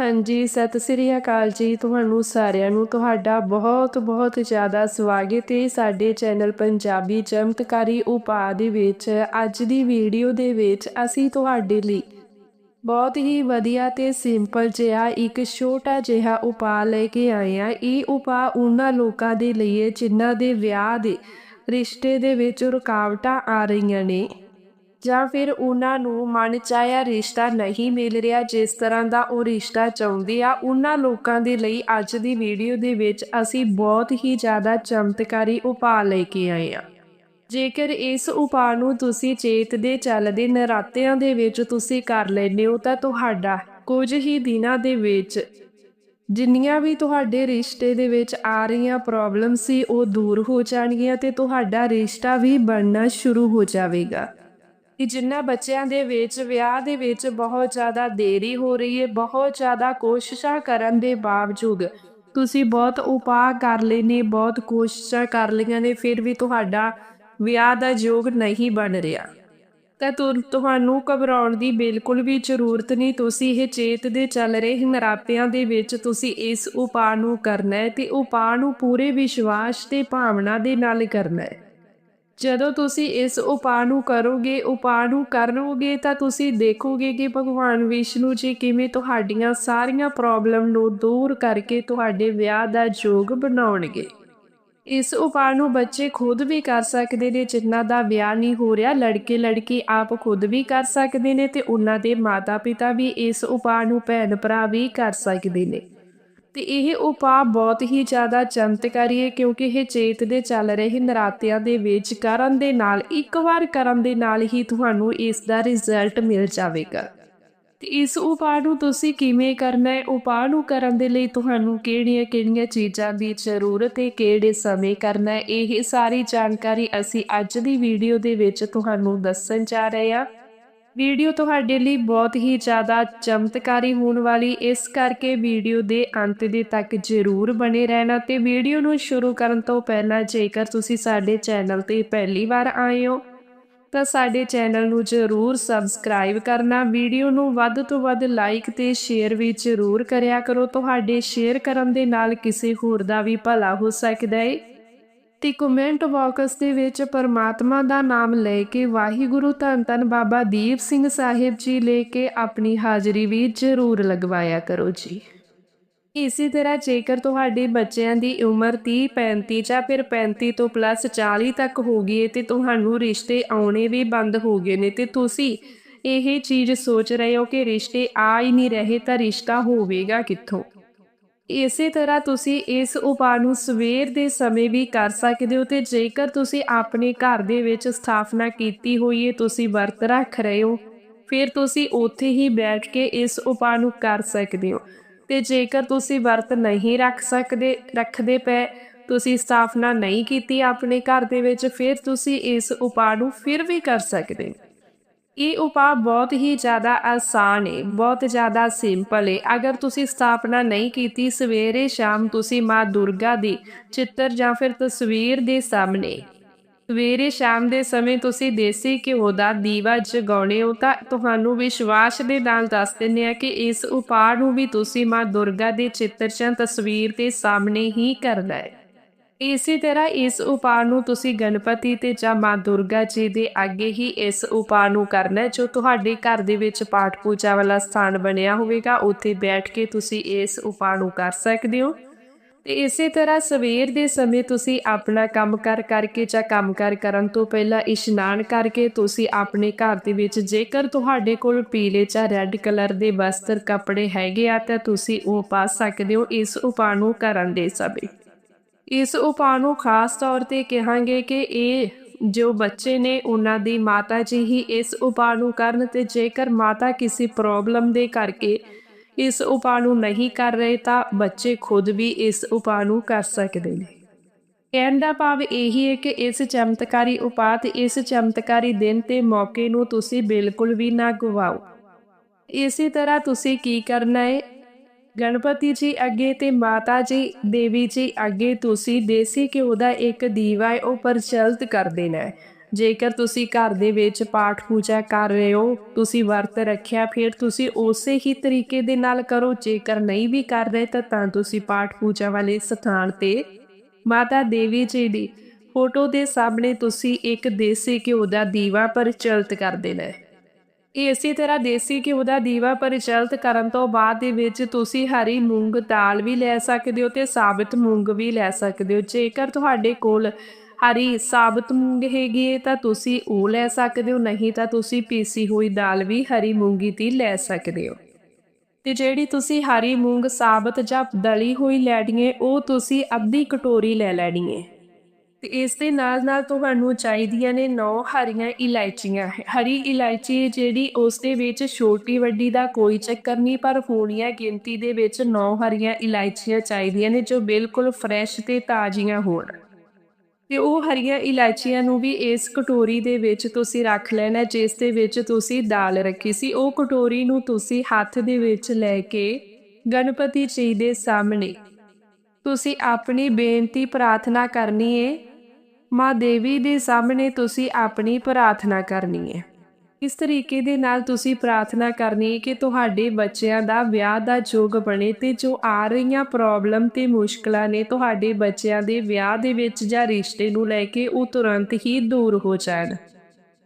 ਹਾਂਜੀ, ਸਤਿ ਸ੍ਰੀ ਅਕਾਲ ਜੀ ਤੁਹਾਨੂੰ ਸਾਰਿਆਂ ਨੂੰ। ਤੁਹਾਡਾ ਬਹੁਤ ਬਹੁਤ ਜ਼ਿਆਦਾ ਸਵਾਗਤ ਹੈ ਸਾਡੇ ਚੈਨਲ ਪੰਜਾਬੀ ਚਮਤਕਾਰੀ ਉਪਾਅ ਦੇ ਵਿੱਚ। ਅੱਜ ਦੀ ਵੀਡੀਓ ਦੇ ਵਿੱਚ ਅਸੀਂ ਤੁਹਾਡੇ ਲਈ ਬਹੁਤ ਹੀ ਵਧੀਆ ਤੇ ਸਿੰਪਲ ਜਿਹਾ ਇੱਕ ਛੋਟਾ ਜਿਹਾ ਉਪਾਅ ਲੈ ਕੇ ਆਏ ਆ ਇਹ ਉਪਾਅ ਉਹਨਾਂ ਲੋਕਾਂ ਦੇ ਲਈ ਹੈ ਜਿਨ੍ਹਾਂ ਦੇ ਵਿਆਹ ਦੇ ਰਿਸ਼ਤੇ ਦੇ ਵਿੱਚ ਰੁਕਾਵਟਾਂ ਆ ਰਹੀਆਂ ਨੇ। ਜਾਂ ਫਿਰ ਉਹਨਾਂ ਨੂੰ ਮਨ ਚਾਹਿਆ ਰਿਸ਼ਤਾ ਨਹੀਂ ਮਿਲ ਰਿਹਾ, ਜਿਸ ਤਰ੍ਹਾਂ ਦਾ ਉਹ ਰਿਸ਼ਤਾ ਚਾਹੁੰਦੇ ਆ, ਉਹਨਾਂ ਲੋਕਾਂ ਦੇ ਲਈ ਅੱਜ ਦੀ ਵੀਡੀਓ ਦੇ ਵਿੱਚ ਅਸੀਂ ਬਹੁਤ ਹੀ ਜ਼ਿਆਦਾ ਚਮਤਕਾਰੀ ਉਪਾਅ ਲੈ ਕੇ ਆਏ ਆ ਜੇਕਰ ਇਸ ਉਪਾਅ ਨੂੰ ਤੁਸੀਂ ਚੇਤ ਦੇ ਚੱਲਦੇ ਨਰਾਤਿਆਂ ਦੇ ਵਿੱਚ ਤੁਸੀਂ ਕਰ ਲੈਂਦੇ ਹੋ, ਤਾਂ ਤੁਹਾਡਾ ਕੁਝ ਹੀ ਦਿਨਾਂ ਦੇ ਵਿੱਚ ਜਿੰਨੀਆਂ ਵੀ ਤੁਹਾਡੇ ਰਿਸ਼ਤੇ ਦੇ ਵਿੱਚ ਆ ਰਹੀਆਂ ਪ੍ਰੋਬਲਮ ਸੀ, ਉਹ ਦੂਰ ਹੋ ਜਾਣਗੀਆਂ ਤੇ ਤੁਹਾਡਾ ਰਿਸ਼ਤਾ ਵੀ ਬਣਨਾ ਸ਼ੁਰੂ ਹੋ ਜਾਵੇਗਾ। ਕਿ ਜਿੰਨਾ ਬੱਚਿਆਂ ਦੇ ਵਿੱਚ, ਵਿਆਹ ਦੇ ਵਿੱਚ ਬਹੁਤ ਜ਼ਿਆਦਾ ਦੇਰੀ ਹੋ ਰਹੀ ਹੈ, ਬਹੁਤ ਜ਼ਿਆਦਾ ਕੋਸ਼ਿਸ਼ਾਂ ਕਰਨ ਦੇ ਬਾਵਜੂਦ ਤੁਸੀਂ ਬਹੁਤ ਉਪਾਅ ਕਰ ਲਏ ਨੇ, ਬਹੁਤ ਕੋਸ਼ਿਸ਼ਾਂ ਕਰ ਲਈਆਂ ਨੇ, ਫਿਰ ਵੀ ਤੁਹਾਡਾ ਵਿਆਹ ਦਾ ਯੋਗ ਨਹੀਂ ਬਣ ਰਿਹਾ। ਤਾਂ ਤੁਹਾਨੂੰ ਘਬਰਾਉਣ ਦੀ ਬਿਲਕੁਲ ਵੀ ਜ਼ਰੂਰਤ ਨਹੀਂ, ਤੁਸੀਂ ਇਹ ਚੇਤ ਦੇ ਚੱਲ ਰਹੇ ਨਰਾਤਿਆਂ ਦੇ ਵਿੱਚ ਤੁਸੀਂ ਇਸ ਉਪਾਅ ਨੂੰ ਕਰਨਾ ਹੈ ਤੇ ਉਪਾਅ ਨੂੰ ਪੂਰੇ ਵਿਸ਼ਵਾਸ ਤੇ ਭਾਵਨਾ ਦੇ ਨਾਲ ਕਰਨਾ ਹੈ। ਜਦੋਂ ਤੁਸੀਂ ਇਸ ਉਪਾਅ ਨੂੰ ਕਰੋਗੇ, ਉਪਾਅ ਨੂੰ ਕਰੋਗੇ ਤਾਂ ਤੁਸੀਂ ਦੇਖੋਗੇ ਕਿ ਭਗਵਾਨ ਵਿਸ਼ਨੂੰ ਜੀ ਕਿਵੇਂ ਤੁਹਾਡੀਆਂ ਸਾਰੀਆਂ ਪ੍ਰੋਬਲਮ ਨੂੰ ਦੂਰ ਕਰਕੇ ਤੁਹਾਡੇ ਵਿਆਹ ਦਾ ਯੋਗ ਬਣਾਉਣਗੇ। ਇਸ ਉਪਾਅ ਨੂੰ ਬੱਚੇ ਖੁਦ ਵੀ ਕਰ ਸਕਦੇ ਨੇ, ਜਿਨ੍ਹਾਂ ਦਾ ਵਿਆਹ ਨਹੀਂ ਹੋ ਰਿਹਾ ਲੜਕੇ ਲੜਕੀ ਆਪ ਖੁਦ ਵੀ ਕਰ ਸਕਦੇ ਨੇ ਤੇ ਉਹਨਾਂ ਦੇ ਮਾਤਾ-ਪਿਤਾ ਵੀ ਇਸ ਉਪਾਅ ਨੂੰ ਭੈਣ ਭਰਾ ਵੀ ਕਰ ਸਕਦੇ ਨੇ। ਤੇ ਇਹ ਉਪਾਅ ਬਹੁਤ ਹੀ ਜ਼ਿਆਦਾ ਚਮਤਕਾਰੀ ਹੈ ਕਿਉਂਕਿ ਇਹ ਚੇਤ ਦੇ ਚੱਲ ਰਹੇ ਨਰਾਤਿਆਂ ਦੇ ਵਿੱਚ ਕਰਨ ਦੇ ਨਾਲ, ਇੱਕ ਵਾਰ ਕਰਨ ਦੇ ਨਾਲ ਹੀ ਤੁਹਾਨੂੰ ਇਸ ਦਾ ਰਿਜ਼ਲਟ ਮਿਲ ਜਾਵੇਗਾ। ਤੇ ਇਸ ਉਪਾਅ ਨੂੰ ਤੁਸੀਂ ਕਿਵੇਂ ਕਰਨਾ ਹੈ? ਉਪਾਅ ਨੂੰ ਕਰਨ ਦੇ ਲਈ ਤੁਹਾਨੂੰ ਕਿਹੜੀਆਂ-ਕਿਹੜੀਆਂ ਚੀਜ਼ਾਂ ਦੀ ਜ਼ਰੂਰਤ ਹੈ? ਕਿਹੜੇ ਸਮੇਂ ਕਰਨਾ ਹੈ? ਇਹ ਸਾਰੀ ਜਾਣਕਾਰੀ ਅਸੀਂ ਅੱਜ ਦੀ ਵੀਡੀਓ ਦੇ ਵਿੱਚ ਤੁਹਾਨੂੰ ਦੱਸਣ ਜਾ ਰਹੇ ਹਾਂ। ਵੀਡੀਓ ਤੁਹਾਡੇ ਲਈ ਬਹੁਤ ਹੀ ਜ਼ਿਆਦਾ ਚਮਤਕਾਰੀ ਹੋਣ ਵਾਲੀ, ਇਸ ਕਰਕੇ ਵੀਡੀਓ ਦੇ ਅੰਤ ਦੇ ਤੱਕ ਜ਼ਰੂਰ ਬਣੇ ਰਹਿਣਾ ਤੇ ਵੀਡੀਓ ਨੂੰ ਸ਼ੁਰੂ ਕਰਨ ਤੋਂ ਪਹਿਲਾਂ ਜੇਕਰ ਤੁਸੀਂ ਸਾਡੇ ਚੈਨਲ ਤੇ ਪਹਿਲੀ ਵਾਰ ਆਏ ਹੋ, ਤਾਂ ਸਾਡੇ ਚੈਨਲ ਨੂੰ ਜ਼ਰੂਰ ਸਬਸਕ੍ਰਾਈਬ ਕਰਨਾ, ਵੀਡੀਓ ਨੂੰ ਵੱਧ ਤੋਂ ਵੱਧ ਲਾਈਕ ਤੇ ਸ਼ੇਅਰ ਵੀ ਜ਼ਰੂਰ ਕਰਿਆ ਕਰੋ, ਤੁਹਾਡੇ ਸ਼ੇਅਰ ਕਰਨ ਦੇ ਨਾਲ ਕਿਸੇ ਹੋਰ ਦਾ ਵੀ ਭਲਾ ਹੋ ਸਕਦਾ ਹੈ ਤੇ ਕਮੈਂਟ ਬਾਕਸ ਦੇ ਵਿੱਚ ਪਰਮਾਤਮਾ ਦਾ ਨਾਮ ਲੈ ਕੇ ਵਾਹਿਗੁਰੂ ਧੰਨ ਧੰਨ ਬਾਬਾ ਦੀਪ ਸਿੰਘ ਸਾਹਿਬ ਜੀ ਲੈ ਕੇ ਆਪਣੀ ਹਾਜ਼ਰੀ ਵੀ ਜ਼ਰੂਰ ਲਗਵਾਇਆ ਕਰੋ ਜੀ। ਇਸੇ ਤਰ੍ਹਾਂ ਜੇਕਰ ਤੁਹਾਡੇ ਬੱਚਿਆਂ ਦੀ ਉਮਰ 30 35 ਜਾਂ ਫਿਰ 35 ਤੋਂ ਪਲੱਸ 40 ਤੱਕ ਹੋ ਗਈ ਹੈ ਤੇ ਤੁਹਾਨੂੰ ਰਿਸ਼ਤੇ ਆਉਣੇ ਵੀ ਬੰਦ ਹੋ ਗਏ ਨੇ ਤੇ ਤੁਸੀਂ ਇਹ ਚੀਜ਼ ਸੋਚ ਰਹੇ ਹੋ ਕਿ ਰਿਸ਼ਤੇ ਆ ਹੀ ਨਹੀਂ ਰਹੇ ਤਾਂ ਰਿਸ਼ਤਾ ਹੋਵੇਗਾ ਕਿੱਥੋਂ? ਇਸੇ ਤਰ੍ਹਾਂ ਤੁਸੀਂ ਇਸ ਉਪਾਅ ਨੂੰ ਸਵੇਰ ਦੇ ਸਮੇਂ ਵੀ ਕਰ ਸਕਦੇ ਹੋ ਤੇ ਜੇਕਰ ਤੁਸੀਂ ਆਪਣੇ ਘਰ ਦੇ ਵਿੱਚ ਸਥਾਪਨਾ ਕੀਤੀ ਹੋਈ ਹੈ, ਤੁਸੀਂ ਵਰਤ ਰੱਖ ਰਹੇ ਹੋ, ਫਿਰ ਤੁਸੀਂ ਉੱਥੇ ਹੀ ਬੈਠ ਕੇ ਇਸ ਉਪਾਅ ਨੂੰ ਕਰ ਸਕਦੇ ਹੋ। ਤੇ ਜੇਕਰ ਤੁਸੀਂ ਵਰਤ ਨਹੀਂ ਰੱਖ ਸਕਦੇ, ਰੱਖਦੇ ਪਏ, ਤੁਸੀਂ ਸਥਾਪਨਾ ਨਹੀਂ ਕੀਤੀ ਆਪਣੇ ਘਰ ਦੇ ਵਿੱਚ, ਫਿਰ ਤੁਸੀਂ ਇਸ ਉਪਾਅ ਨੂੰ ਫਿਰ ਵੀ ਕਰ ਸਕਦੇ ਹੋ। ਇਹ ਉਪਾਅ ਬਹੁਤ ਹੀ ਜ਼ਿਆਦਾ ਆਸਾਨ ਹੈ ਬਹੁਤ ਜ਼ਿਆਦਾ ਸਿੰਪਲ ਹੈ ਅਗਰ ਤੁਸੀਂ ਸਥਾਪਨਾ ਨਹੀਂ ਕੀਤੀ ਸਵੇਰੇ ਸ਼ਾਮ ਤੁਸੀਂ ਮਾਂ ਦੁਰਗਾ ਦੀ ਚਿੱਤਰ ਜਾਂ ਫਿਰ ਤਸਵੀਰ ਦੇ ਸਾਹਮਣੇ। ਸਵੇਰੇ ਸ਼ਾਮ ਦੇ ਸਮੇਂ ਤੁਸੀਂ ਦੇਸੀ ਘਿਓ ਦਾ ਦੀਵਾ ਜਗਾਉਣੇ ਹੋ ਤਾਂ ਤੁਹਾਨੂੰ ਵਿਸ਼ਵਾਸ ਦੇ ਨਾਲ ਦੱਸ ਦਿੰਦੇ ਆ ਕਿ ਇਸ ਉਪਾਅ ਨੂੰ ਵੀ ਤੁਸੀਂ ਮਾਂ ਦੁਰਗਾ ਦੇ ਚਿੱਤਰ ਜਾਂ ਤਸਵੀਰ ਦੇ ਸਾਹਮਣੇ ਹੀ ਕਰਨਾ ਹੈ। ਇਸੇ ਤਰ੍ਹਾਂ ਇਸ ਉਪਾਅ ਨੂੰ ਤੁਸੀਂ ਗਣਪਤੀ ਤੇ ਜਾਂ ਮਾਂ ਦੁਰਗਾ ਜੀ ਦੇ ਅੱਗੇ ਹੀ ਇਸ ਉਪਾਅ ਨੂੰ ਕਰਨਾ ਜੋ ਤੁਹਾਡੇ ਘਰ ਦੇ ਵਿੱਚ ਪਾਠ ਪੂਜਾ ਵਾਲਾ ਸਥਾਨ ਬਣਿਆ ਹੋਵੇਗਾ, ਉੱਥੇ ਬੈਠ ਕੇ ਤੁਸੀਂ ਇਸ ਉਪਾਅ ਨੂੰ ਕਰ ਸਕਦੇ ਹੋ। ਤੇ ਇਸੇ ਤਰ੍ਹਾਂ ਸਵੇਰ ਦੇ ਸਮੇਂ ਤੁਸੀਂ ਆਪਣਾ ਕੰਮ ਕਰ ਕਰਕੇ ਜਾਂ ਕੰਮ ਕਰ ਕਰਨ ਤੋਂ ਪਹਿਲਾਂ ਇਸ਼ਨਾਨ ਕਰਕੇ ਤੁਸੀਂ ਆਪਣੇ ਘਰ ਦੇ ਵਿੱਚ ਜੇਕਰ ਤੁਹਾਡੇ ਕੋਲ ਪੀਲੇ ਜਾਂ ਰੈੱਡ ਕਲਰ ਦੇ ਵਸਤਰ ਕੱਪੜੇ ਹੈਗੇ ਆ, ਤਾਂ ਤੁਸੀਂ ਉਹ ਪਾ ਸਕਦੇ ਹੋ, ਇਸ ਉਪਾਅ ਨੂੰ ਕਰਨ ਦੇ ਸਮੇਂ। ਇਸ ਉਪਾਅ ਨੂੰ ਖਾਸ ਤੌਰ ਤੇ ਕਹਾਂਗੇ ਕਿ ਇਹ ਜੋ ਬੱਚੇ ਨੇ ਉਹਨਾਂ ਦੀ ਮਾਤਾ ਜੀ ਹੀ ਇਸ ਉਪਾਅ ਨੂੰ ਕਰਨ ਤੇ ਜੇਕਰ ਮਾਤਾ ਕਿਸੇ ਪ੍ਰੋਬਲਮ ਦੇ ਕਰਕੇ ਇਸ ਉਪਾਅ ਨੂੰ ਨਹੀਂ ਕਰ ਰਹੇ ਤਾਂ ਬੱਚੇ ਖੁਦ ਵੀ ਇਸ ਉਪਾਅ ਨੂੰ ਕਰ ਸਕਦੇ ਨੇ। ਕਹਿਣ ਦਾ ਭਾਵ ਇਹੀ ਹੈ ਕਿ ਇਸ ਚਮਤਕਾਰੀ ਉਪਾਅ ਤੇ ਇਸ ਚਮਤਕਾਰੀ ਦਿਨ ਤੇ ਮੌਕੇ ਨੂੰ ਤੁਸੀਂ ਬਿਲਕੁਲ ਵੀ ਨਾ ਗਵਾਓ। ਇਸੇ ਤਰ੍ਹਾਂ ਤੁਸੀਂ ਕੀ ਕਰਨਾ ਹੈ? ਗਣਪਤੀ ਜੀ ਅੱਗੇ ਤੇ ਮਾਤਾ ਜੀ, ਦੇਵੀ ਜੀ ਅੱਗੇ ਤੁਸੀਂ ਦੇਸੀ ਘਿਓ ਦਾ ਇੱਕ ਦੀਵਾ ਹੈ, ਉਹ ਪ੍ਰਚਲਿਤ ਕਰ ਦੇਣਾ ਹੈ ਜੇਕਰ ਤੁਸੀਂ ਘਰ ਦੇ ਵਿੱਚ ਪਾਠ ਪੂਜਾ ਕਰ ਰਹੇ ਹੋ, ਤੁਸੀਂ ਵਰਤ ਰੱਖਿਆ, ਫਿਰ ਤੁਸੀਂ ਉਸੇ ਹੀ ਤਰੀਕੇ ਦੇ ਨਾਲ ਕਰੋ। ਜੇਕਰ ਨਹੀਂ ਵੀ ਕਰ ਰਹੇ, ਤਾਂ ਤਾਂ ਤੁਸੀਂ ਪਾਠ ਪੂਜਾ ਵਾਲੇ ਸਥਾਨ ਤੇ ਮਾਤਾ ਦੇਵੀ ਜੀ ਦੀ ਫੋਟੋ ਦੇ ਸਾਹਮਣੇ ਤੁਸੀਂ ਇੱਕ ਦੇਸੀ ਘਿਓ ਦਾ ਦੀਵਾ ਪ੍ਰਚਲਿਤ ਕਰ ਦੇਣਾ ਹੈ ਇਸੇ ਤਰ੍ਹਾਂ ਦੇਸੀ ਘਿਓ ਦਾ ਦੀਵਾ ਪ੍ਰਚਲਿਤ ਕਰਨ ਤੋਂ ਬਾਅਦ ਦੇ ਵਿੱਚ ਤੁਸੀਂ ਹਰੀ ਮੂੰਗ ਦਾਲ ਵੀ ਲੈ ਸਕਦੇ ਹੋ ਤੇ ਸਾਬਤ ਮੂੰਗ ਵੀ ਲੈ ਸਕਦੇ ਹੋ। ਜੇਕਰ ਤੁਹਾਡੇ ਕੋਲ ਹਰੀ ਸਾਬਤ ਮੂੰਗ ਹੈਗੀ ਹੈ ਤਾਂ ਤੁਸੀਂ ਉਹ ਲੈ ਸਕਦੇ ਹੋ, ਨਹੀਂ ਤਾਂ ਤੁਸੀਂ ਪੀਸੀ ਹੋਈ ਦਾਲ ਵੀ ਹਰੀ ਮੂੰਗੀ ਦੀ ਲੈ ਸਕਦੇ ਹੋ। ਤੇ ਜਿਹੜੀ ਤੁਸੀਂ ਹਰੀ ਮੂੰਗ ਸਾਬਤ ਜਾਂ ਦਲੀ ਹੋਈ ਲੈਣੀ ਹੈ, ਉਹ ਤੁਸੀਂ ਅੱਧੀ ਕਟੋਰੀ ਲੈ ਲੈਣੀ ਹੈ। ਤੇ ਇਸ ਦੇ ਨਾਲ ਨਾਲ ਤੁਹਾਨੂੰ ਚਾਹੀਦੀਆਂ ਨੇ 9 ਹਰੀਆਂ ਇਲਾਇਚੀਆਂ। ਹਰੀ ਇਲਾਇਚੀ ਜਿਹੜੀ ਉਸ ਦੇ ਵਿੱਚ ਛੋਟੀ ਵੱਡੀ ਦਾ ਕੋਈ ਚੱਕਰ ਨਹੀਂ, ਪਰ ਹੋਣੀਆਂ ਗਿਣਤੀ ਦੇ ਵਿੱਚ 9 ਹਰੀਆਂ ਇਲਾਇਚੀਆਂ ਚਾਹੀਦੀਆਂ ਨੇ ਜੋ ਬਿਲਕੁਲ ਫਰੈਸ਼ ਤੇ ਤਾਜ਼ੀਆਂ ਹੋਣ। ਤੇ ਉਹ ਹਰੀਆਂ ਇਲਾਇਚੀਆਂ ਨੂੰ ਵੀ ਇਸ ਕਟੋਰੀ ਦੇ ਵਿੱਚ ਤੁਸੀਂ ਰੱਖ ਲੈਣਾ, ਜਿਸ ਦੇ ਵਿੱਚ ਤੁਸੀਂ ਦਾਲ ਰੱਖੀ ਸੀ। ਉਹ ਕਟੋਰੀ ਨੂੰ ਤੁਸੀਂ ਹੱਥ ਦੇ ਵਿੱਚ ਲੈ ਕੇ ਗਣਪਤੀ ਜੀ ਦੇ ਸਾਹਮਣੇ ਤੁਸੀਂ ਆਪਣੀ ਬੇਨਤੀ ਪ੍ਰਾਰਥਨਾ ਕਰਨੀ ਹੈ ਮਾਂ ਦੇਵੀ ਦੇ ਸਾਹਮਣੇ ਤੁਸੀਂ ਆਪਣੀ ਪ੍ਰਾਰਥਨਾ ਕਰਨੀ ਹੈ। ਇਸ ਤਰੀਕੇ ਦੇ ਨਾਲ ਤੁਸੀਂ ਪ੍ਰਾਰਥਨਾ ਕਰਨੀ ਹੈ ਕਿ ਤੁਹਾਡੇ ਬੱਚਿਆਂ ਦਾ ਵਿਆਹ ਦਾ ਯੋਗ ਬਣੇ ਤੇ ਜੋ ਆ ਰਹੀਆਂ ਪ੍ਰੋਬਲਮ ਤੇ ਮੁਸ਼ਕਲਾਂ ਨੇ ਤੁਹਾਡੇ ਬੱਚਿਆਂ ਦੇ ਵਿਆਹ ਦੇ ਵਿੱਚ ਜਾਂ ਰਿਸ਼ਤੇ ਨੂੰ ਲੈ ਕੇ ਉਹ ਤੁਰੰਤ ਹੀ ਦੂਰ ਹੋ ਜਾਣ।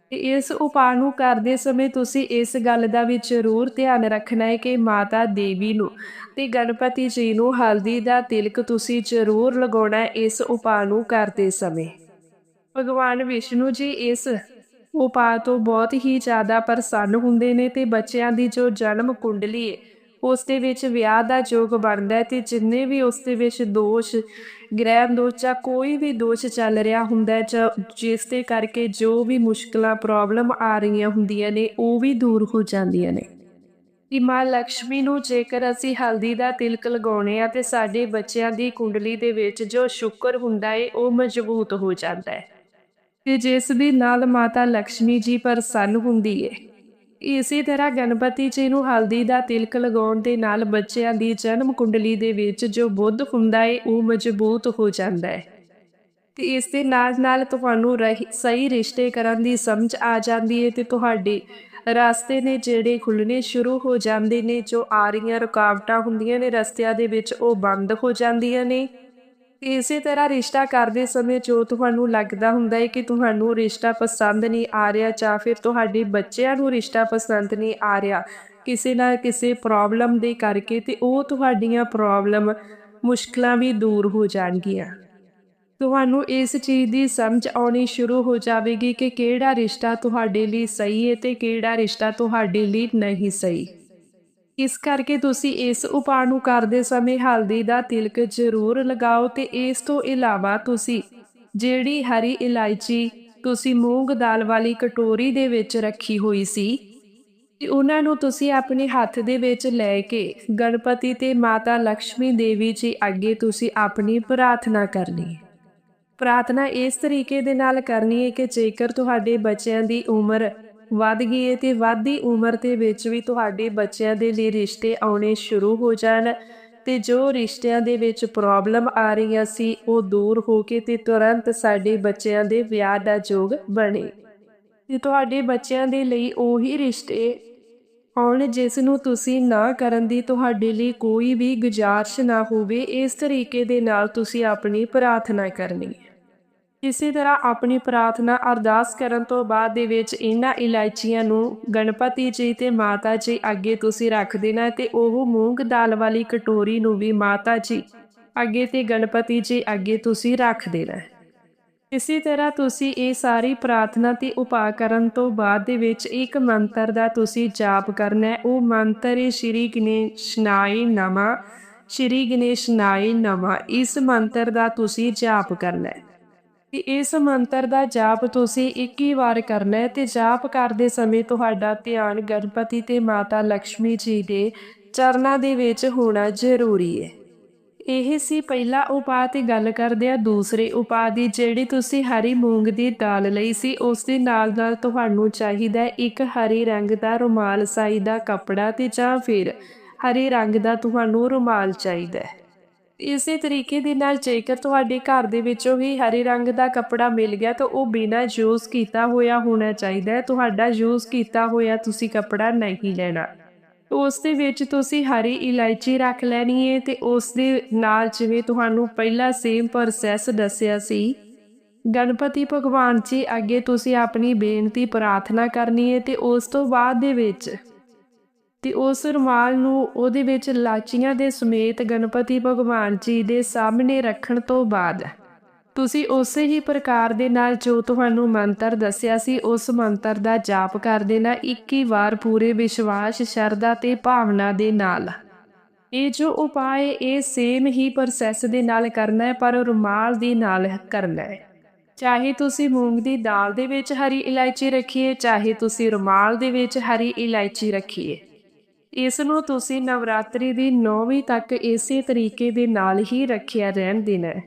ਤੇ ਇਸ ਉਪਾਅ ਨੂੰ ਕਰਦੇ ਸਮੇਂ ਤੁਸੀਂ ਇਸ ਗੱਲ ਦਾ ਵੀ ਜ਼ਰੂਰ ਧਿਆਨ ਰੱਖਣਾ ਹੈ ਕਿ ਮਾਤਾ ਦੇਵੀ ਨੂੰ ਤੇ ਗਣਪਤੀ ਜੀ ਨੂੰ ਹਲਦੀ ਦਾ ਤਿਲਕ ਤੁਸੀਂ ਜ਼ਰੂਰ ਲਗਾਉਣਾ ਇਸ ਉਪਾਅ ਨੂੰ ਕਰਦੇ ਸਮੇਂ। ਭਗਵਾਨ ਵਿਸ਼ਨੂੰ ਜੀ, ਇਸ ਉਪਾਅ ਤੋਂ ਬਹੁਤ ਹੀ ਜ਼ਿਆਦਾ ਪ੍ਰਸੰਨ ਹੁੰਦੇ ਨੇ ਤੇ ਬੱਚਿਆਂ ਦੀ ਜੋ ਜਨਮ ਕੁੰਡਲੀ ਹੈ ਉਸ ਦੇ ਵਿੱਚ ਵਿਆਹ ਦਾ ਯੋਗ ਬਣਦਾ ਹੈ ਤੇ ਜਿੰਨੇ ਵੀ ਉਸ ਦੇ ਵਿੱਚ ਦੋਸ਼, ਗ੍ਰਹਿ ਦੋਸ਼ ਜਾਂ ਕੋਈ ਵੀ ਦੋਸ਼ ਚੱਲ ਰਿਹਾ ਹੁੰਦਾ ਜਾਂ ਜਿਸ ਦੇ ਕਰਕੇ ਜੋ ਵੀ ਮੁਸ਼ਕਲਾਂ ਪ੍ਰੋਬਲਮ ਆ ਰਹੀਆਂ ਹੁੰਦੀਆਂ ਨੇ, ਉਹ ਵੀ ਦੂਰ ਹੋ ਜਾਂਦੀਆਂ ਨੇ। ਕਿ ਮਾਂ ਲక్ష్ਮੀ ਨੂੰ ਜੇਕਰ ਅਸੀਂ ਹਲਦੀ ਦਾ ਤਿਲਕ ਲਗਾਉਣੇ ਆ ਤੇ ਸਾਡੇ ਬੱਚਿਆਂ ਦੀ ਕੁੰਡਲੀ ਦੇ ਵਿੱਚ ਜੋ ਸ਼ੁਕਰ ਹੁੰਦਾ ਏ, ਉਹ ਮਜ਼ਬੂਤ ਹੋ ਜਾਂਦਾ ਹੈ ਤੇ ਜਿਸ ਦੇ ਨਾਲ ਮਾਤਾ ਲక్ష్ਮੀ ਜੀ ਪ੍ਰਸੰਨ ਹੁੰਦੀ ਏ। ਇਸੇ ਤਰ੍ਹਾਂ ਗਣਪਤੀ ਜੀ ਨੂੰ ਹਲਦੀ ਦਾ ਤਿਲਕ ਲਗਾਉਣ ਦੇ ਨਾਲ ਬੱਚਿਆਂ ਦੀ ਜਨਮ ਕੁੰਡਲੀ ਦੇ ਵਿੱਚ ਜੋ ਬੁੱਧ ਹੁੰਦਾ ਏ, ਉਹ ਮਜ਼ਬੂਤ ਹੋ ਜਾਂਦਾ ਹੈ ਤੇ ਇਸ ਦੇ ਨਾਲ ਨਾਲ ਤੁਹਾਨੂੰ ਰਹੀ- ਸਹੀ ਰਿਸ਼ਤੇ ਕਰਨ ਦੀ ਸਮਝ ਆ ਜਾਂਦੀ ਹੈ ਤੇ ਤੁਹਾਡੇ ਰਸਤੇ ਨੇ ਜਿਹੜੇ ਖੁੱਲਣੇ ਸ਼ੁਰੂ ਹੋ ਜਾਂਦੇ ਨੇ, ਜੋ ਆ ਰਹੀਆਂ ਰੁਕਾਵਟਾਂ ਹੁੰਦੀਆਂ ਨੇ, ਰਸਤਿਆਂ ਦੇ ਵਿੱਚ ਉਹ ਬੰਦ ਹੋ ਜਾਂਦੀਆਂ ਨੇ। ਤੇ ਇਸੇ ਤਰ੍ਹਾਂ ਰਿਸ਼ਤਾ ਕਰਦੇ ਸਮੇਂ ਜੋ ਤੁਹਾਨੂੰ ਲੱਗਦਾ ਹੁੰਦਾ ਹੈ ਕਿ ਤੁਹਾਨੂੰ ਰਿਸ਼ਤਾ ਪਸੰਦ ਨਹੀਂ ਆ ਰਿਹਾ ਜਾਂ ਫਿਰ ਤੁਹਾਡੇ ਬੱਚਿਆਂ ਨੂੰ ਰਿਸ਼ਤਾ ਪਸੰਦ ਨਹੀਂ ਆ ਰਿਹਾ, ਕਿਸੇ ਨਾ ਕਿਸੇ ਪ੍ਰੋਬਲਮ ਦੇ ਕਰਕੇ ਤੇ ਉਹ ਤੁਹਾਡੀਆਂ ਪ੍ਰੋਬਲਮ ਮੁਸ਼ਕਲਾਂ ਵੀ ਦੂਰ ਹੋ ਜਾਣਗੀਆਂ। ਤੁਹਾਨੂੰ ਇਸ ਚੀਜ਼ ਦੀ ਸਮਝ ਆਉਣੀ ਸ਼ੁਰੂ ਹੋ ਜਾਵੇਗੀ ਕਿ ਕਿਹੜਾ ਰਿਸ਼ਤਾ ਤੁਹਾਡੇ ਲਈ ਸਹੀ ਹੈ ਤੇ ਕਿਹੜਾ ਰਿਸ਼ਤਾ ਤੁਹਾਡੇ ਲਈ ਨਹੀਂ ਸਹੀ। ਇਸ ਕਰਕੇ ਤੁਸੀਂ ਇਸ ਉਪਾਅ ਨੂੰ ਕਰਦੇ ਸਮੇਂ ਹਲਦੀ ਦਾ ਤਿਲਕ ਜ਼ਰੂਰ ਲਗਾਓ ਤੇ ਇਸ ਤੋਂ ਇਲਾਵਾ ਤੁਸੀਂ ਜਿਹੜੀ ਹਰੀ ਇਲਾਇਚੀ ਤੁਸੀਂ ਮੂੰਗ ਦਾਲ ਵਾਲੀ ਕਟੋਰੀ ਦੇ ਵਿੱਚ ਰੱਖੀ ਹੋਈ ਸੀ, ਤੇ ਉਹਨਾਂ ਨੂੰ ਤੁਸੀਂ ਆਪਣੇ ਹੱਥ ਦੇ ਵਿੱਚ ਲੈ ਕੇ ਗਣਪਤੀ ਤੇ ਮਾਤਾ ਲక్ష్ਮੀ ਦੇਵੀ ਜੀ ਅੱਗੇ ਤੁਸੀਂ ਆਪਣੀ ਪ੍ਰਾਰਥਨਾ ਕਰਨੀ ਹੈ। ਪ੍ਰਾਰਥਨਾ ਇਸ ਤਰੀਕੇ ਦੇ ਨਾਲ ਕਰਨੀ ਹੈ ਕਿ ਜੇਕਰ ਤੁਹਾਡੇ ਬੱਚਿਆਂ ਦੀ ਉਮਰ ਵੱਧ ਗਈ ਹੈ ਤੇ ਵੱਧਦੀ ਉਮਰ ਦੇ ਵਿੱਚ ਵੀ ਤੁਹਾਡੇ ਬੱਚਿਆਂ ਦੇ ਲਈ ਰਿਸ਼ਤੇ ਆਉਣੇ ਸ਼ੁਰੂ ਹੋ ਜਾਣ ਤੇ ਜੋ ਰਿਸ਼ਤਿਆਂ ਦੇ ਵਿੱਚ ਪ੍ਰੋਬਲਮ ਆ ਰਹੀਆਂ ਸੀ, ਉਹ ਦੂਰ ਹੋ ਕੇ ਤੇ ਤੁਰੰਤ ਸਾਡੇ ਬੱਚਿਆਂ ਦੇ ਵਿਆਹ ਦਾ ਯੋਗ ਬਣੇ। ਤੇ ਤੁਹਾਡੇ ਬੱਚਿਆਂ ਦੇ ਲਈ ਉਹੀ ਰਿਸ਼ਤੇ ਆਉਣ ਜਿਸ ਨੂੰ ਤੁਸੀਂ ਨਾ ਕਰਨ ਦੀ ਤੁਹਾਡੇ ਲਈ ਕੋਈ ਵੀ ਗੁਜ਼ਾਰਸ਼ ਨਾ ਹੋਵੇ, ਇਸ ਤਰੀਕੇ ਦੇ ਨਾਲ ਤੁਸੀਂ ਆਪਣੀ ਪ੍ਰਾਰਥਨਾ ਕਰਨੀ ਹੈ। ਇਸੇ ਤਰ੍ਹਾਂ ਆਪਣੀ ਪ੍ਰਾਰਥਨਾ ਅਰਦਾਸ ਕਰਨ ਤੋਂ ਬਾਅਦ ਦੇ ਵਿੱਚ ਇਹਨਾਂ ਇਲਾਇਚੀਆਂ ਨੂੰ ਗਣਪਤੀ ਜੀ ਤੇ ਮਾਤਾ ਜੀ ਅੱਗੇ ਤੁਸੀਂ ਰੱਖ ਦੇਣਾ ਤੇ ਉਹ ਮੂੰਗ ਦਾਲ ਵਾਲੀ ਕਟੋਰੀ ਨੂੰ ਵੀ ਮਾਤਾ ਜੀ ਅੱਗੇ ਤੇ ਗਣਪਤੀ ਜੀ ਅੱਗੇ ਤੁਸੀਂ ਰੱਖ ਦੇਣਾ। ਇਸੇ ਤਰ੍ਹਾਂ ਤੁਸੀਂ ਇਹ ਸਾਰੀ ਪ੍ਰਾਰਥਨਾ ਤੇ ਉਪਾਅ ਕਰਨ ਤੋਂ ਬਾਅਦ ਦੇ ਵਿੱਚ ਇੱਕ ਮੰਤਰ ਦਾ ਤੁਸੀਂ ਜਾਪ ਕਰਨਾ ਹੈ। ਉਹ ਮੰਤਰ ਹੈ ਸ਼੍ਰੀ ਗਣੇਸ਼ਨਾਈ ਨਮਾ, ਸ਼੍ਰੀ ਗਣੇਸ਼ਨਾਈ ਨਮਾ। ਇਸ ਮੰਤਰ ਦਾ ਤੁਸੀਂ ਜਾਪ ਕਰਨਾ ਹੈ। ਕਿ ਇਸ ਮੰਤਰ ਦਾ ਜਾਪ ਤੁਸੀਂ 21 ਵਾਰ ਕਰਨਾ ਹੈ ਤੇ ਜਾਪ ਕਰਦੇ ਸਮੇਂ ਤੁਹਾਡਾ ਧਿਆਨ ਗਣਪਤੀ ਤੇ ਮਾਤਾ ਲక్ష్ਮੀ ਜੀ ਦੇ ਚਰਨਾਂ ਦੇ ਵਿੱਚ ਹੋਣਾ ਜ਼ਰੂਰੀ ਹੈ। ਇਹ ਸੀ ਪਹਿਲਾ ਉਪਾਅ ਤੇ ਗੱਲ ਕਰਦੇ ਆ ਦੂਸਰੇ ਉਪਾਅ ਦੀ, ਜਿਹੜੀ ਤੁਸੀਂ ਹਰੀ ਮੂੰਗ ਦੀ ਦਾਲ ਲਈ ਸੀ, ਉਸ ਦੇ ਨਾਲ ਨਾਲ ਤੁਹਾਨੂੰ ਚਾਹੀਦਾ ਇੱਕ ਹਰੀ ਰੰਗ ਦਾ ਰੁਮਾਲ, ਸਾਈ ਦਾ ਕੱਪੜਾ ਤੇ ਜਾਂ ਫਿਰ ਹਰੇ ਰੰਗ ਦਾ ਤੁਹਾਨੂੰ ਰੁਮਾਲ ਚਾਹੀਦਾ ਹੈ। ਇਸੇ ਤਰੀਕੇ ਦੇ ਨਾਲ ਜੇਕਰ ਤੁਹਾਡੇ ਘਰ ਦੇ ਵਿੱਚੋਂ ਹੀ ਹਰੇ ਰੰਗ ਦਾ ਕੱਪੜਾ ਮਿਲ ਗਿਆ ਤਾਂ ਉਹ ਬਿਨਾਂ ਯੂਜ਼ ਕੀਤਾ ਹੋਇਆ ਹੋਣਾ ਚਾਹੀਦਾ ਹੈ। ਤੁਹਾਡਾ ਯੂਜ਼ ਕੀਤਾ ਹੋਇਆ ਤੁਸੀਂ ਕੱਪੜਾ ਨਹੀਂ ਲੈਣਾ। ਉਸ ਦੇ ਵਿੱਚ ਤੁਸੀਂ ਹਰੀ ਇਲਾਇਚੀ ਰੱਖ ਲੈਣੀ ਹੈ ਤੇ ਉਸ ਦੇ ਨਾਲ ਜਿਵੇਂ ਤੁਹਾਨੂੰ ਪਹਿਲਾਂ ਸੇਮ ਪ੍ਰੋਸੈਸ ਦੱਸਿਆ ਸੀ, ਗਣਪਤੀ ਭਗਵਾਨ ਜੀ ਅੱਗੇ ਤੁਸੀਂ ਆਪਣੀ ਬੇਨਤੀ ਪ੍ਰਾਰਥਨਾ ਕਰਨੀ ਹੈ ਤੇ ਉਸ ਤੋਂ ਬਾਅਦ ਦੇ ਵਿੱਚ ਤੇ ਉਸ ਰੁਮਾਲ ਨੂੰ ਉਹਦੇ ਵਿੱਚ ਲਾਚੀਆਂ ਦੇ ਸਮੇਤ ਗਣਪਤੀ ਭਗਵਾਨ ਜੀ ਦੇ ਸਾਹਮਣੇ ਰੱਖਣ ਤੋਂ ਬਾਅਦ। ਤੁਸੀਂ ਉਸੇ ਹੀ ਪ੍ਰਕਾਰ ਦੇ ਨਾਲ ਜੋ ਤੁਹਾਨੂੰ ਮੰਤਰ ਦੱਸਿਆ ਸੀ, ਉਸ ਮੰਤਰ ਦਾ ਜਾਪ ਕਰ ਦੇਣਾ 21 ਵਾਰ ਪੂਰੇ ਵਿਸ਼ਵਾਸ, ਸ਼ਰਧਾ ਤੇ ਭਾਵਨਾ ਦੇ ਨਾਲ। ਇਹ ਜੋ ਉਪਾਅ ਇਹ ਸੇਮ ਹੀ ਪ੍ਰੋਸੈਸ ਦੇ ਨਾਲ ਕਰਨਾ ਹੈ, ਪਰ ਰੁਮਾਲ ਦੇ ਨਾਲ ਕਰਨਾ ਹੈ। ਚਾਹੇ ਤੁਸੀਂ ਮੂੰਗ ਦੀ ਦਾਲ ਦੇ ਵਿੱਚ ਹਰੀ ਇਲਾਇਚੀ ਰੱਖੀਏ, ਚਾਹੇ ਤੁਸੀਂ ਰੁਮਾਲ ਦੇ ਵਿੱਚ ਹਰੀ ਇਲਾਇਚੀ ਰੱਖੀਏ। ਇਸ ਨੂੰ ਤੁਸੀਂ ਨਵਰਾਤਰੀ ਦੀ 9ਵੀਂ ਤੱਕ ਇਸੇ ਤਰੀਕੇ ਦੇ ਨਾਲ ਹੀ ਰੱਖਿਆ ਰਹਿਣ ਦੇਣਾ ਹੈ।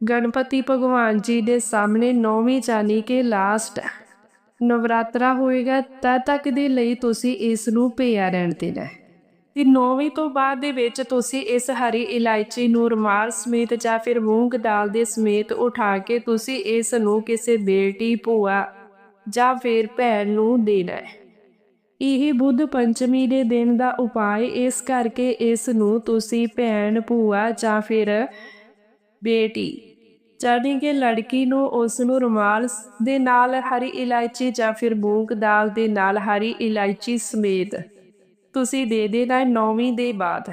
ਗਣਪਤੀ ਭਗਵਾਨ ਜੀ ਦੇ ਸਾਹਮਣੇ 9ਵੀਂ ਜਾਨੀ ਕਿ ਲਾਸਟ ਨਵਰਾਤਰਾ ਹੋਏਗਾ ਤਦ ਤੱਕ ਦੇ ਲਈ ਤੁਸੀਂ ਇਸ ਨੂੰ ਪਿਆ ਰਹਿਣ ਦੇਣਾ ਹੈ। ਤੇ 9ਵੀਂ ਤੋਂ ਬਾਅਦ ਦੇ ਵਿੱਚ ਤੁਸੀਂ ਇਸ ਹਰੀ ਇਲਾਇਚੀ ਨੂੰ ਰੁਮਾਲ ਸਮੇਤ ਜਾਂ ਫਿਰ ਮੂੰਗ ਦਾਲ ਦੇ ਸਮੇਤ ਉਠਾ ਕੇ ਤੁਸੀਂ ਇਸ ਨੂੰ ਕਿਸੇ ਬੇਟੀ, ਭੂਆ ਜਾਂ ਫਿਰ ਭੈਣ ਨੂੰ ਦੇਣਾ ਹੈ। ਇਹ ਬੁੱਧ ਪੰਚਮੀ ਦੇ ਦਿਨ ਦਾ ਉਪਾਅ ਇਸ ਕਰਕੇ ਇਸ ਨੂੰ ਤੁਸੀਂ ਭੈਣ, ਭੂਆ ਜਾਂ ਫਿਰ ਬੇਟੀ ਜਾਣੀ ਕਿ ਲੜਕੀ ਨੂੰ ਉਸ ਨੂੰ ਰੁਮਾਲ ਦੇ ਨਾਲ ਹਰੀ ਇਲਾਇਚੀ ਜਾਂ ਫਿਰ ਮੂੰਗ ਦਾਲ ਦੇ ਨਾਲ ਹਰੀ ਇਲਾਇਚੀ ਸਮੇਤ ਤੁਸੀਂ ਦੇ ਦੇਣਾ ਨੌਵੀਂ ਦੇ ਬਾਅਦ।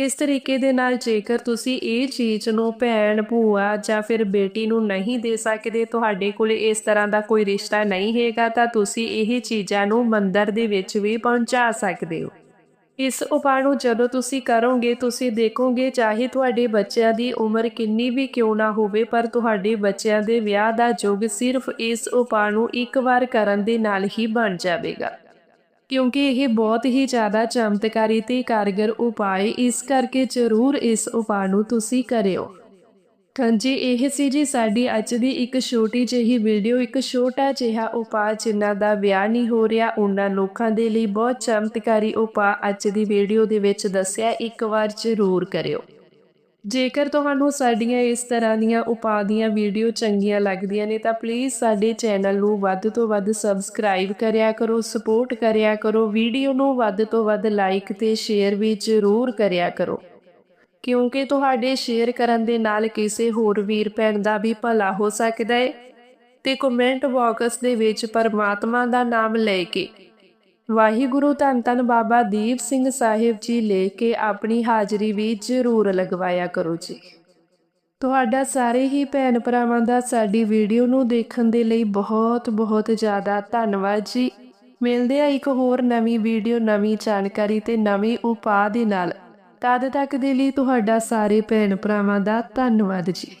ਇਸ ਤਰੀਕੇ ਦੇ ਨਾਲ ਜੇਕਰ ਤੁਸੀਂ ਇਹ ਚੀਜ਼ ਨੂੰ ਭੈਣ, ਭੂਆ ਜਾਂ ਫਿਰ ਬੇਟੀ ਨੂੰ ਨਹੀਂ ਦੇ ਸਕਦੇ, ਤੁਹਾਡੇ ਕੋਲ ਇਸ ਤਰ੍ਹਾਂ ਦਾ ਕੋਈ ਰਿਸ਼ਤਾ ਨਹੀਂ ਹੈਗਾ, ਤਾਂ ਤੁਸੀਂ ਇਹ ਚੀਜ਼ਾਂ ਨੂੰ ਮੰਦਰ ਦੇ ਵਿੱਚ ਵੀ ਪਹੁੰਚਾ ਸਕਦੇ ਹੋ। ਇਸ ਉਪਾਅ ਨੂੰ ਜਦੋਂ ਤੁਸੀਂ ਕਰੋਗੇ, ਤੁਸੀਂ ਦੇਖੋਗੇ ਚਾਹੇ ਤੁਹਾਡੇ ਬੱਚਿਆਂ ਦੀ ਉਮਰ ਕਿੰਨੀ ਵੀ ਕਿਉਂ ਨਾ ਹੋਵੇ, ਪਰ ਤੁਹਾਡੇ ਬੱਚਿਆਂ ਦੇ ਵਿਆਹ ਦਾ ਯੁੱਗ ਸਿਰਫ ਇਸ ਉਪਾਅ ਨੂੰ ਇੱਕ ਵਾਰ ਕਰਨ ਦੇ ਨਾਲ ਹੀ ਬਣ ਜਾਵੇਗਾ। ਕਿਉਂਕਿ ਇਹ ਬਹੁਤ ਹੀ ਜ਼ਿਆਦਾ ਚਮਤਕਾਰੀ ਤੇ ਕਾਰਗਰ ਉਪਾਅ ਇਸ ਕਰਕੇ ਜ਼ਰੂਰ ਇਸ ਉਪਾਅ ਨੂੰ ਤੁਸੀਂ ਕਰਿਓ। ਹਾਂਜੀ, ਇਹ ਸੀ ਜੀ ਸਾਡੀ ਅੱਜ ਦੀ ਇੱਕ ਛੋਟੀ ਜਿਹੀ ਵੀਡੀਓ, ਇੱਕ ਛੋਟਾ ਜਿਹਾ ਉਪਾਅ ਜਿਨ੍ਹਾਂ ਦਾ ਵਿਆਹ ਨਹੀਂ ਹੋ ਰਿਹਾ। ਉਹਨਾਂ ਲੋਕਾਂ ਦੇ ਲਈ ਬਹੁਤ ਚਮਤਕਾਰੀ ਉਪਾਅ ਅੱਜ ਦੀ ਵੀਡੀਓ ਦੇ ਵਿੱਚ ਦੱਸਿਆ। ਇੱਕ ਵਾਰ ਜ਼ਰੂਰ ਕਰਿਓ। ਜੇਕਰ ਤੁਹਾਨੂੰ ਸਾਡੀਆਂ ਇਸ ਤਰ੍ਹਾਂ ਦੀਆਂ ਉਪਾਅ ਦੀਆਂ ਵੀਡੀਓ ਚੰਗੀਆਂ ਲੱਗਦੀਆਂ ਨੇ, ਤਾਂ ਪਲੀਜ਼ ਸਾਡੇ ਚੈਨਲ ਨੂੰ ਵੱਧ ਤੋਂ ਵੱਧ ਸਬਸਕ੍ਰਾਈਬ ਕਰਿਆ ਕਰੋ ਸਪੋਰਟ ਕਰਿਆ ਕਰੋ, ਵੀਡੀਓ ਨੂੰ ਵੱਧ ਤੋਂ ਵੱਧ ਲਾਈਕ ਤੇ ਸ਼ੇਅਰ ਵੀ ਜ਼ਰੂਰ ਕਰਿਆ ਕਰੋ। ਕਿਉਂਕਿ ਤੁਹਾਡੇ ਸ਼ੇਅਰ ਕਰਨ ਦੇ ਨਾਲ ਕਿਸੇ ਹੋਰ ਵੀਰ ਭੈਣ ਦਾ ਵੀ ਭਲਾ ਹੋ ਸਕਦਾ ਹੈ ਤੇ ਕਮੈਂਟ ਬਾਕਸ ਦੇ ਵਿੱਚ ਪਰਮਾਤਮਾ ਦਾ ਨਾਮ ਲੈ ਕੇ ਵਾਹਿਗੁਰੂ ਧੰਨ ਧੰਨ ਬਾਬਾ ਦੀਪ ਸਿੰਘ ਸਾਹਿਬ ਜੀ ਲੈ ਕੇ ਆਪਣੀ ਹਾਜ਼ਰੀ ਵੀ ਜ਼ਰੂਰ ਲਗਵਾਇਆ ਕਰੋ ਜੀ। ਤੁਹਾਡਾ ਸਾਰੇ ਹੀ ਭੈਣ ਭਰਾਵਾਂ ਦਾ ਸਾਡੀ ਵੀਡੀਓ ਨੂੰ ਦੇਖਣ ਦੇ ਲਈ ਬਹੁਤ ਬਹੁਤ ਜ਼ਿਆਦਾ ਧੰਨਵਾਦ ਜੀ। ਮਿਲਦੇ ਆ ਇੱਕ ਹੋਰ ਨਵੀਂ ਵੀਡੀਓ, ਨਵੀਂ ਜਾਣਕਾਰੀ ਤੇ ਨਵੇਂ ਉਪਾਅ ਦੇ ਨਾਲ। ਤਦ ਤੱਕ ਦੇ ਲਈ ਤੁਹਾਡਾ ਸਾਰੇ ਭੈਣ ਭਰਾਵਾਂ ਦਾ ਧੰਨਵਾਦ ਜੀ।